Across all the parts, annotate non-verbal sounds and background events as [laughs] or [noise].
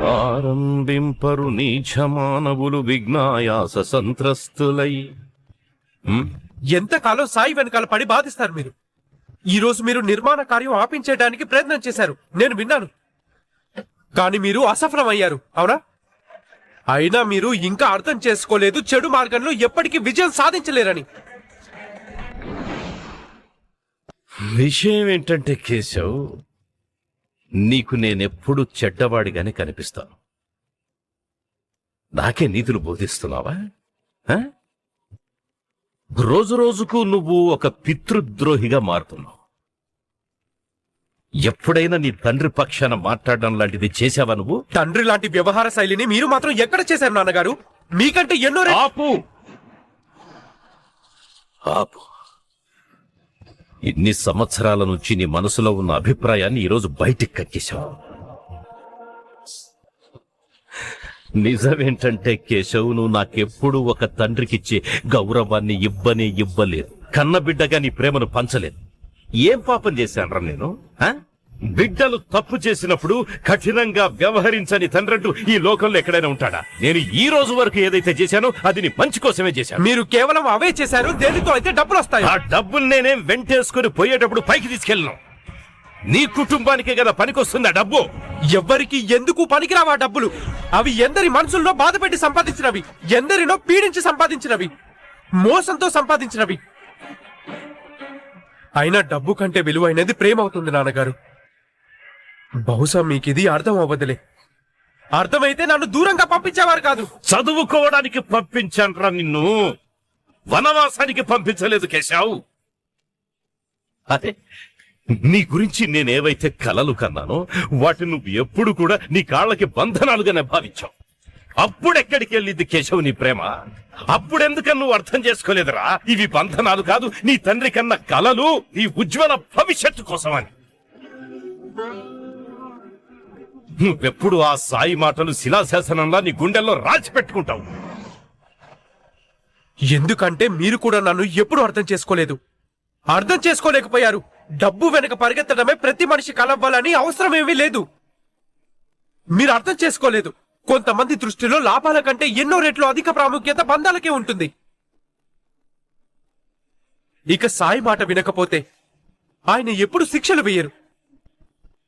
ఆరంభింపరు నీచ మానవులు విఘ్నాయాస సంత్రస్తులై? ఎంతకాలం సాయి వెనకాల పడి బాధిస్తారు మీరు? ఈ రోజు మీరు నిర్మాణ కార్యం ఆపించేయడానికి ప్రయత్నం చేశారు. నేను విన్నాను. కానీ మీరు అసఫలం అయ్యారు అవునా? అయినా మీరు ఇంకా అర్థం చేసుకోలేదు. చెడు మార్గంలో ఎప్పటికీ విజయం సాధించలేరని. విషయం ఏంటంటే కేశవ్ నీకు నేనెప్పుడు చెడ్డవాడిగానే కనిపిస్తాను. నాకే నీతులు బోధిస్తున్నావా? రోజు రోజుకు నువ్వు ఒక పితృద్రోహిగా మారుతున్నావు. ఎప్పుడైనా నీ తండ్రి పక్షాన మాట్లాడడం లాంటిది చేశావా నువ్వు? తండ్రి లాంటి వ్యవహార శైలిని మీరు మాత్రం ఎక్కడ చేశారు నాన్నగారు? మీకంటే ఎన్నో ఆపు! ఆపు! ఇన్ని సంవత్సరాల నుంచి నీ మనసులో ఉన్న అభిప్రాయాన్ని ఈరోజు బయటికి కక్కేశావు నిజమేంటంటే కేశవ్ నువ్వు నాకెప్పుడు ఒక తండ్రికిచ్చే గౌరవాన్ని ఇవ్వనే ఇవ్వలేదు. కన్నబిడ్డగా నీ ప్రేమను పంచలేదు. ఏం పాపం చేశానరా నేను ఆ? బిడ్డలు తప్పు చేసినప్పుడు కఠినంగా వ్యవహరించని తండ్రంటూ ఈ లోకంలో ఎక్కడైనా ఉంటాడా? నేను ఈ రోజు వరకు ఏదైతే చేశానో అది నీ మంచి కోసమే చేశాను. మీరు కేవలం అవే చేశారు దేనితో అయితే డబ్బులు వస్తాయి? ఆ డబ్బులు నేనేం వెంటేసుకుని పోయేటప్పుడు పైకి తీసుకెళ్ళను. నీ కుటుంబానికే కదా పనికొస్తుంది ఆ డబ్బు. ఎవ్వరికి ఎందుకు పనికిరావా డబ్బులు? అవి ఎందరి మనసుల్లో బాధపెట్టి సంపాదించినవి ఎందరినో పీడించి సంపాదించినవి మోసంతో సంపాదించినవి. అయినా డబ్బు కంటే విలువైనది ప్రేమ అవుతుంది నాన్నగారు. బహుశా మీకు ఇది అర్థం అవ్వదులే అర్థమైతే నన్ను దూరంగా పంపించేవారు కాదు. చదువుకోవడానికి పంపించానురా నిన్ను. వనవాసానికి పంపించలేదు కేశావు. అదే నీ గురించి నేనేవైతే కలలు కన్నానో వాటిని నువ్వు ఎప్పుడు కూడా నీ కాళ్ళకి బంధనాలుగానే భావించావు అప్పుడెక్కడికి వెళ్ళింది కేశవ్ నీ ప్రేమ? అప్పుడెందుకని నువ్వు అర్థం చేసుకోలేదురా? ఇవి బంధనాలు కాదు నీ తండ్రి కన్న కలలు నీ ఉజ్వల భవిష్యత్తు కోసమని. నువ్వెప్పుడు ఆ సాయి మాటలు శిలాశాసనంలా నీ గుండెల్లో రాచి పెట్టుకుంటావు? ఎందుకంటే మీరు కూడా నన్ను ఎప్పుడు అర్థం చేసుకోలేదు. అర్థం చేసుకోలేకపోయారు. డబ్బు వెనక పరిగెత్తడమే ప్రతి మనిషి కలవ్వాలని అవసరమేమీ లేదు. మీరు అర్థం చేసుకోలేదు. కొంతమంది దృష్టిలో లాభాల కంటే ఎన్నో రెట్లు అధిక ప్రాముఖ్యత బంధాలకే ఉంటుంది. ఇక సాయి మాట వినకపోతే ఆయన ఎప్పుడు శిక్షలు వేయరు.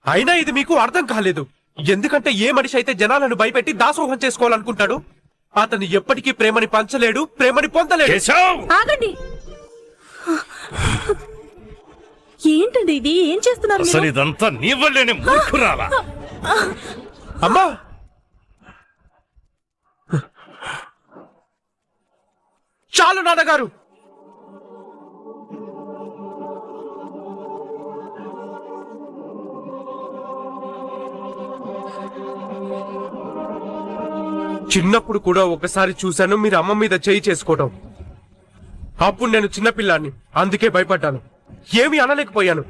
అయినా ఇది మీకు అర్థం కాలేదు. ఎందుకంటే ఏ మనిషి అయితే జనాలను భయపెట్టి దాసోహం చేసుకోవాలనుకుంటాడు అతను ఎప్పటికీ ప్రేమని పంచలేడు ప్రేమని పొందలేడు. ఆగండి. ఏంటండి ఇది? ఏం చేస్తున్నారు? అసలు ఇదంతా నీ వల్లేనే మూర్ఖురాలా? అమ్మా! చాలు నాన్నగారు! చిన్నప్పుడు కూడా ఒకసారి చూశాను మీరు అమ్మ మీద చేయి చేసుకోవటం. అప్పుడు నేను చిన్నపిల్లాన్ని అందుకే భయపడ్డాను. ఏమీ అనలేకపోయాను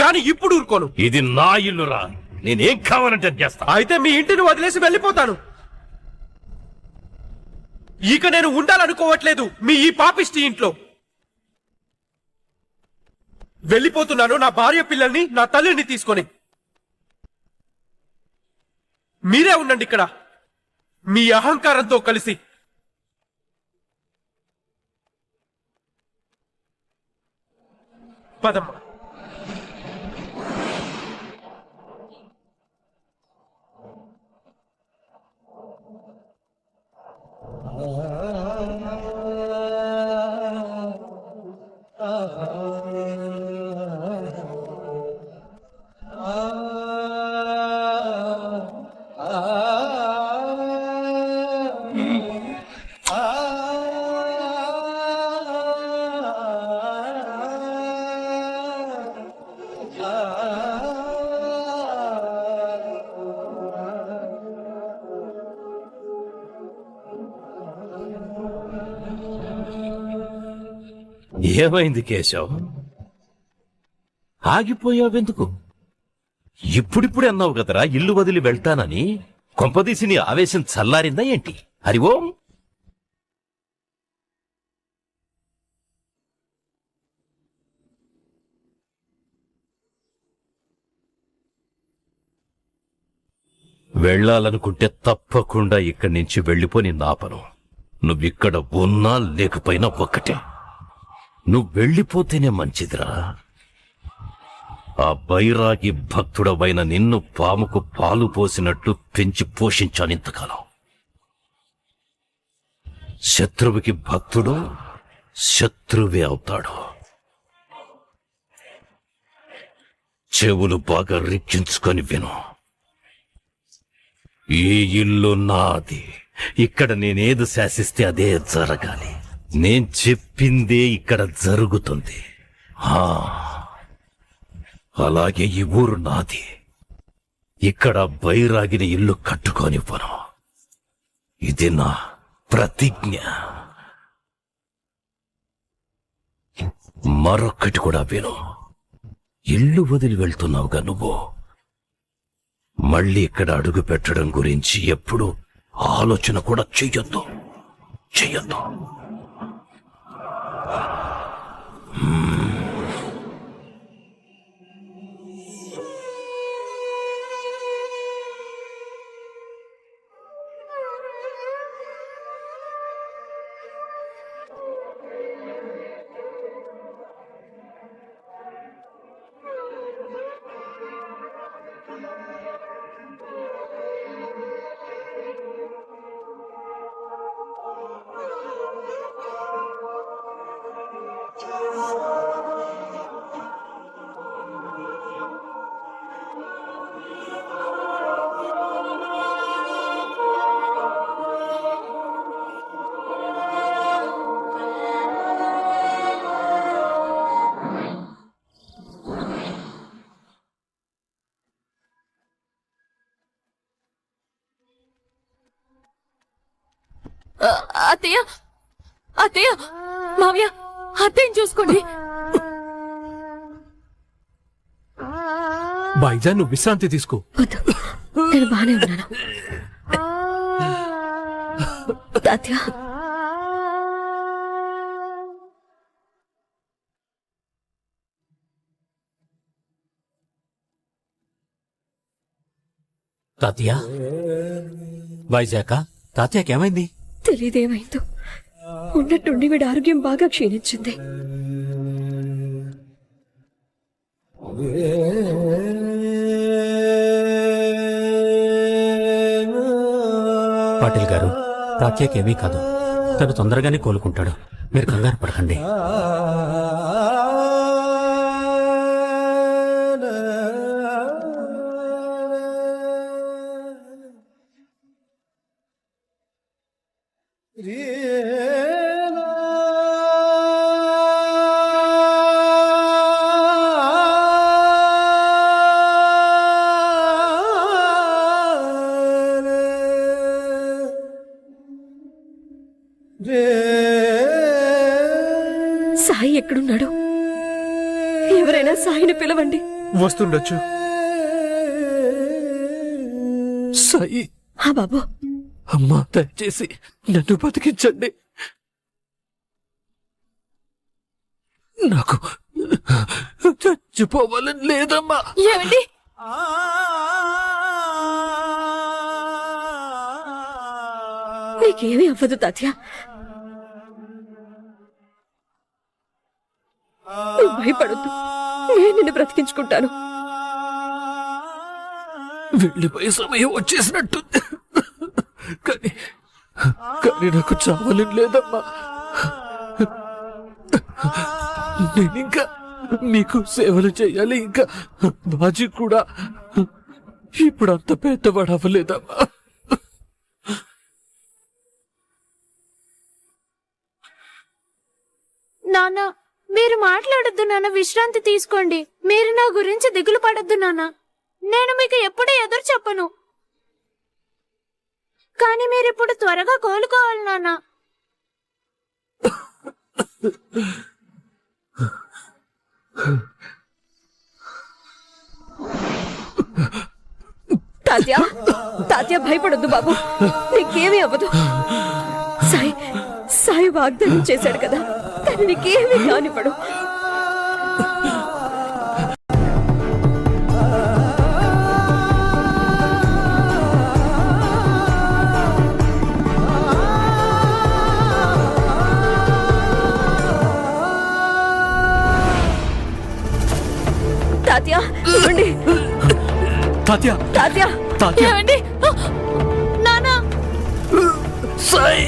కానీ ఇప్పుడు ఊరుకోను. ఇది నా ఇల్లురా నేనేం కావాలంటే అది చేస్తా. అయితే మీ ఇంటిని వదిలేసి వెళ్ళిపోతాను. ఇక నేను ఉండాలనుకోవట్లేదు మీ ఈ పాపిష్టి ఇంట్లో. వెళ్ళిపోతున్నాను నా భార్య పిల్లల్ని నా తల్లిని తీసుకొని. మీరే ఉండండి ఇక్కడ. మీ అహంకారంతో కలిసి పదమ్మ Uh-huh. ఏమైంది కేశవ్? ఆగిపోయావెందుకు? ఇప్పుడిప్పుడు అన్నావు కదరా ఇల్లు వదిలి వెళ్తానని. కొంపదీసి నీ ఆవేశం చల్లారిందా ఏంటి? హరి ఓం. వెళ్ళాలనుకుంటే తప్పకుండా ఇక్కడి నుంచి వెళ్ళిపోని నాపను నువ్విక్కడ ఉన్నా లేకపోయినా ఒక్కటే. నువ్వు వెళ్ళిపోతేనే మంచిదిరా. ఆ బైరాగి భక్తుడవైన నిన్ను పాముకు పాలు పోసినట్టు పెంచి పోషించాను ఇంతకాలం. శత్రువుకి భక్తుడు శత్రువే అవుతాడు. చెవులు బాగా రిక్కించుకొని విను. ఈ ఇల్లు నాది. ఇక్కడ నేనేది శాసిస్తే అదే జరగాలి. నేను చెప్పిందే ఇక్కడ జరుగుతుంది. ఆ, అలాగే ఈ ఊరు నాది. ఇక్కడ బైరాగిన ఇల్లు కట్టుకోనివ్వను. ఇది నా ప్రతిజ్ఞ. మరొక్కటి కూడా విను. ఇల్లు వదిలి వెళ్తున్నావుగా నువ్వు. మళ్ళీ ఇక్కడ అడుగు పెట్టడం గురించి ఎప్పుడు ఆలోచన కూడా చెయ్యొద్దు. చెయ్యొద్దు. Mm. అత్తయ్య అత్తయ్య మావయ్య అత్తయ్యని చూసుకోండి. బైజా నువ్వు విశ్రాంతి తీసుకో. వద్దు. నేను బానే ఉన్నాను. తాత్య తాతయ్య? వైజాగ్ తాతయ్యకి ఏమైంది తెలియదేమైందో ఉన్నట్టుండి వీడి ఆరోగ్యం బాగా క్షీణించింది. పాటిల్ గారు తాతయ్యకి కాదు. తను తొందరగానే కోలుకుంటాడు. మీరు కంగారు పడకండి. సాయి ఎక్కడున్నాడు? ఎవరైనా సాయిని పిలవండి. వస్తుండొచ్చు. సాయి. ఆ బాబు. అమ్మా దయచేసి నన్ను బతికించండి. నాకు చచ్చిపోవాలని లేదమ్మా. ఏమండి? నీకేమీ అవ్వదు తాత్య భయపడద్దు. నేను నిన్ను బ్రతికించుకుంటాను. వెళ్ళిపోయే సమయం వచ్చేసినట్టుంది కానీ కానీ నాకు చావాలని లేదమ్మా. నేను ఇంకా మీకు సేవలు చేయాలి ఇంకా బాజీ కూడా. ఇప్పుడు అంత పెద్దవాడు అవ్వలేదమ్మా. నాన్న మీరు మాట్లాడొద్దు నాన్న విశ్రాంతి తీసుకోండి. మీరు నా గురించి దిగులు పడొద్దు నాన్న. నేను మీకు ఎప్పుడూ ఎదురు చెప్పను. కానీ మీరిప్పుడు త్వరగా కోలుకోవాలి నాన్న. తాత్య తాత్య భయపడొద్దు బాబు. నీకేమీ అవ్వదు. వాగ్దానం చేశాడు కదా తనకి ఏమీ కానివ్వడు. తాత్యా తాత్యా తాత్యా తాత్యా. నానా! సై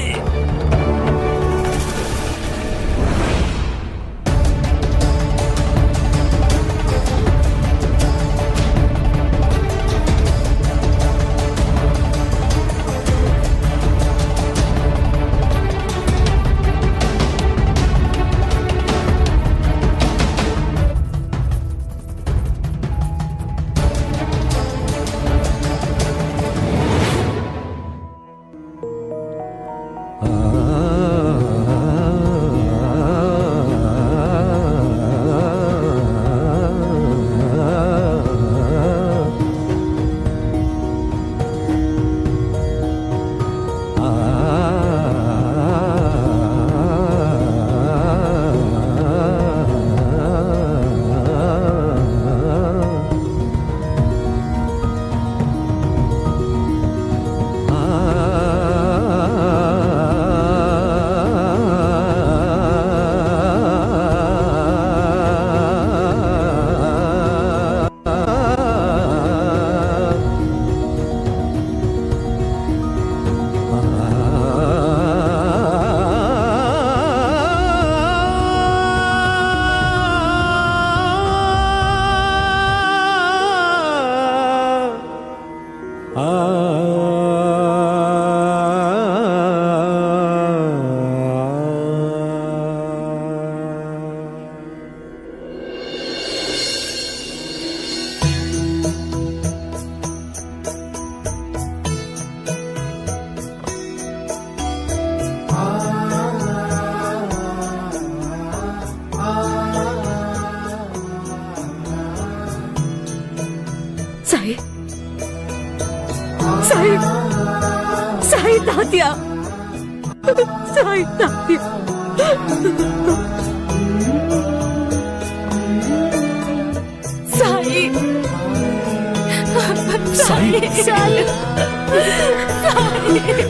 లేదు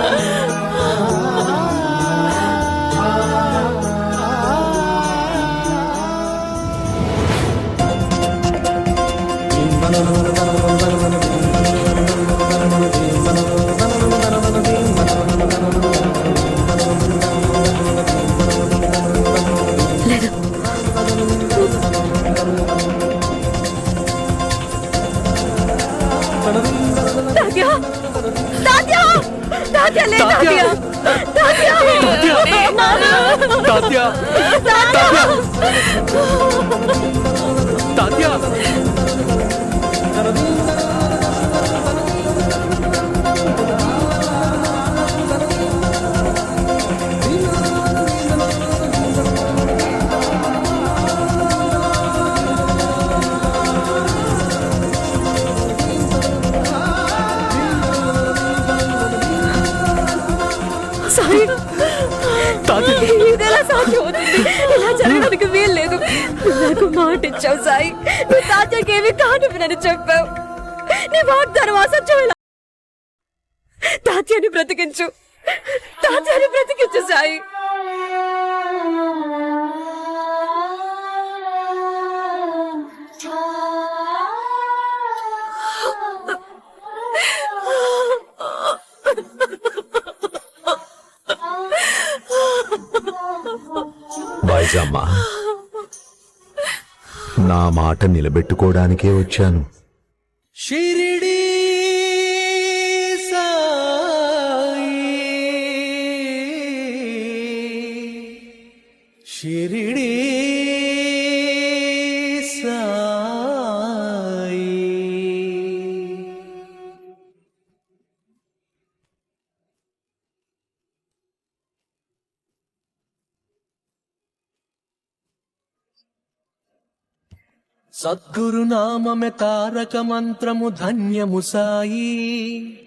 [laughs] తాత్య తాత్య తాత్య ఇలా జరగడానికి వీలు లేదు నాకు మాట ఇచ్చావు సాయి. నువ్వు తాత్యకేమి కానివ్వనని చెప్పావు. నీ వాగ్దానం అసత్యం తాత్యాన్ని బ్రతికించు. తాత్యాన్ని బ్రతికించు సాయి. వైజమ్మ నా మాట నిలబెట్టుకోవడానికే వచ్చాను. షిరిడి షిరిడి సద్గురునామమె తారక మంత్రము ధన్యము సాయి.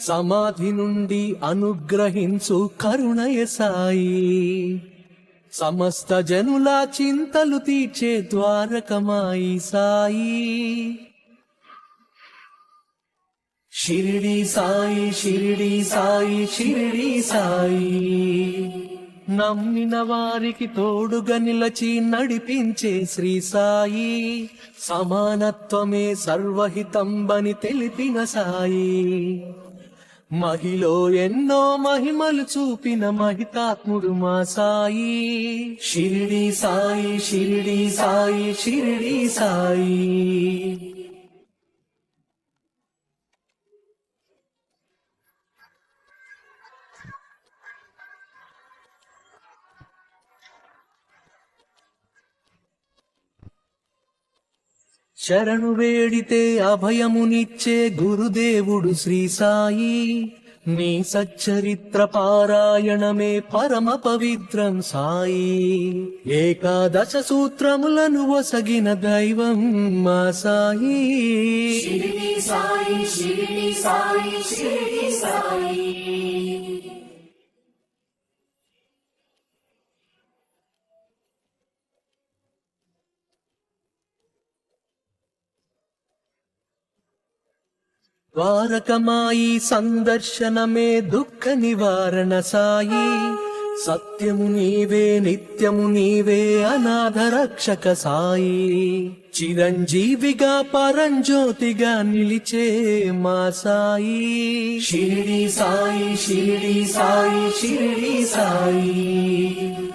సమాధి నుండి అనుగ్రహించు కరుణయ సాయి. సమస్త జనుల చింతలు తీర్చే ద్వారకమాయి సాయి. షిరిడి సాయి షిరిడి సాయి షిరిడి సాయి. నమ్మిన వారికి తోడుగా నిలచి నడిపించే శ్రీ సాయి. సమానత్వమే సర్వహితంబని తెలిపిన సాయి. మహిలో ఎన్నో మహిమలు చూపిన మహితాత్ముడు మా సాయి. షిరిడి సాయి షిరిడి సాయి షిరిడి సాయి. శరణు వేడితే అభయమునిచ్చే గురుదేవుడు శ్రీ సాయి. నీ సచ్చరిత్ర పారాయణమే పరమ పవిత్రం సాయి. ఏకాదశ సూత్రములను వసగిన దైవం మా సాయి. సాయి సాయి సాయి. ద్వారకమాయి సందర్శనమే దుఃఖ నివారణ సాయి. సత్యము నీవే నిత్యము నీవే అనాథ రక్షక సాయి. చిరంజీవిగా పరంజ్యోతిగా నిలిచే మా సాయి. షిరిడి సాయి షిరిడి సాయి షిరిడి సాయి.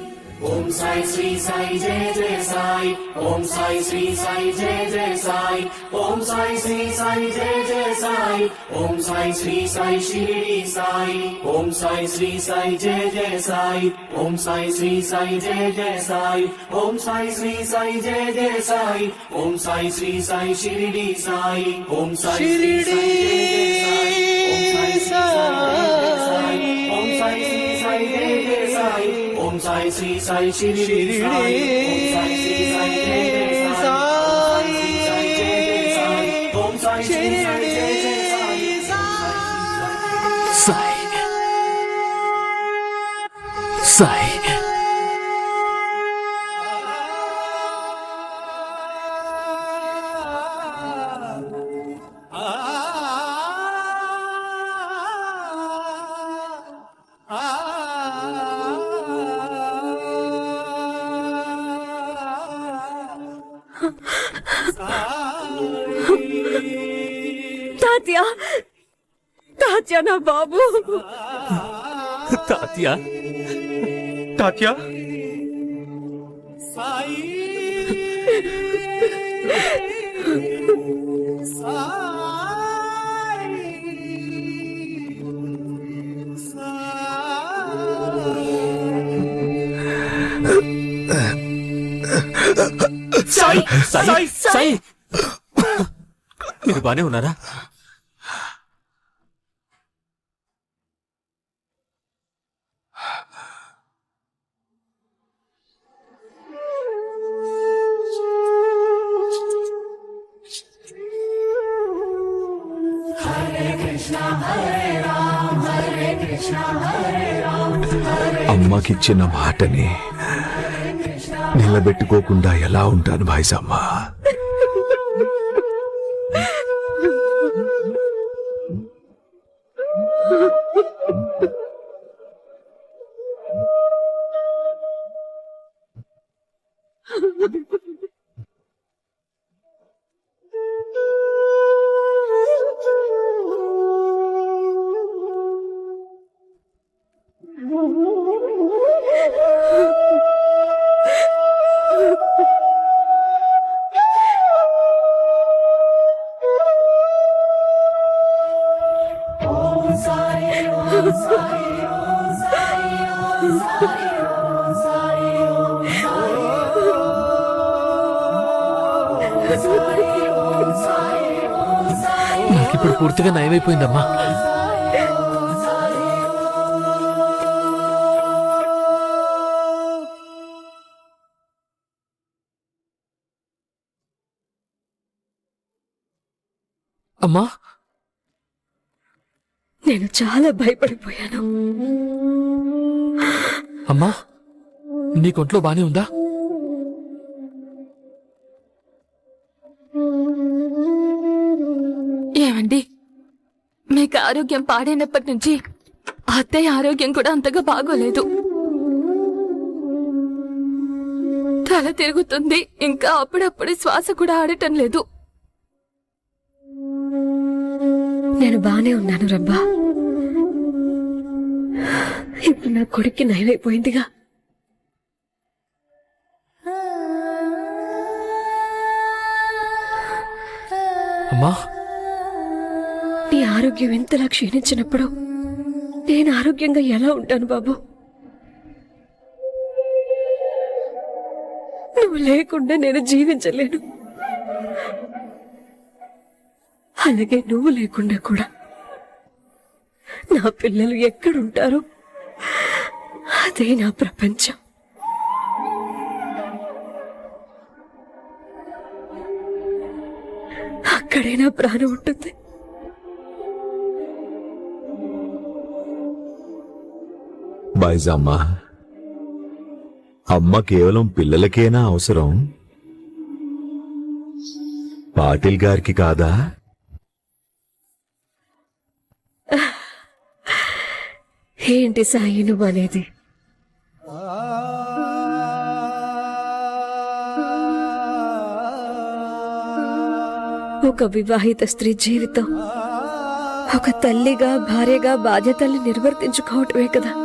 ఓం సాయి శ్రీ సాయి జయ జయ సాయి ఓం సాయి శ్రీ సాయి జయ జయ సాయి ఓం సాయి శ్రీ సాయి జయ జయ సాయి ఓం సాయి శ్రీ సాయి షిరిడి సాయి ఓం సాయి శ్రీ సాయి జయ జయ సాయి ఓం సాయి శ్రీ సాయి జయ జయ సాయి ఓం సాయి శ్రీ సాయి జయ జయ సాయి ఓం సాయి శ్రీ సాయి షిరిడి సాయి ఓం సాయి శ్రీ సాయి ఓం సాయి శ్రీ సాయి షిరిడి తాత్య నా బాబు. తాత్య? తాత్య? సాయి సాయి. సాయి. మీరు బానే ఉన్నారా? అమ్మకిచ్చిన మాటని నిలబెట్టుకోకుండా ఎలా ఉంటాను భాయిసమ్మా నాకిప్పుడు పూర్తిగా నయమైపోయిందమ్మా. చాలా భయపడిపోయాను. అమ్మా నీ కొంట్లో బానే ఉందా? ఏమండి మీకు ఆరోగ్యం పాడైనప్పటి నుంచి అత్తయ్య ఆరోగ్యం కూడా అంతగా బాగోలేదు. తల తిరుగుతుంది ఇంకా అప్పుడప్పుడు శ్వాస కూడా ఆడటం లేదు. నేను బానే ఉన్నాను రబ్బా. నా కొడుక్కి నయమైపోయిందిగా. అమ్మా. నీ ఆరోగ్యం ఎంతలా క్షీణించినప్పుడు. నేను ఆరోగ్యంగా ఎలా ఉంటాను బాబు? నువ్వు లేకుండా నేను జీవించలేను. అలాగే నువ్వు లేకుండా కూడా. నా పిల్లలు ఎక్కడుంటారో అదే నా ప్రపంచం. అక్కడే నా ప్రాణం ఉంటుంది. బాయ్జమ్మా అమ్మ కేవలం పిల్లలకేనా అవసరం? పాటిల్ గారికి కాదా? ఏంటి సాయి నువ్వు అనేది ఒక వివాహిత స్త్రీ జీవితం ఒక తల్లిగా భార్యగా బాధ్యతల్ని నిర్వర్తించుకోవటమే కదా.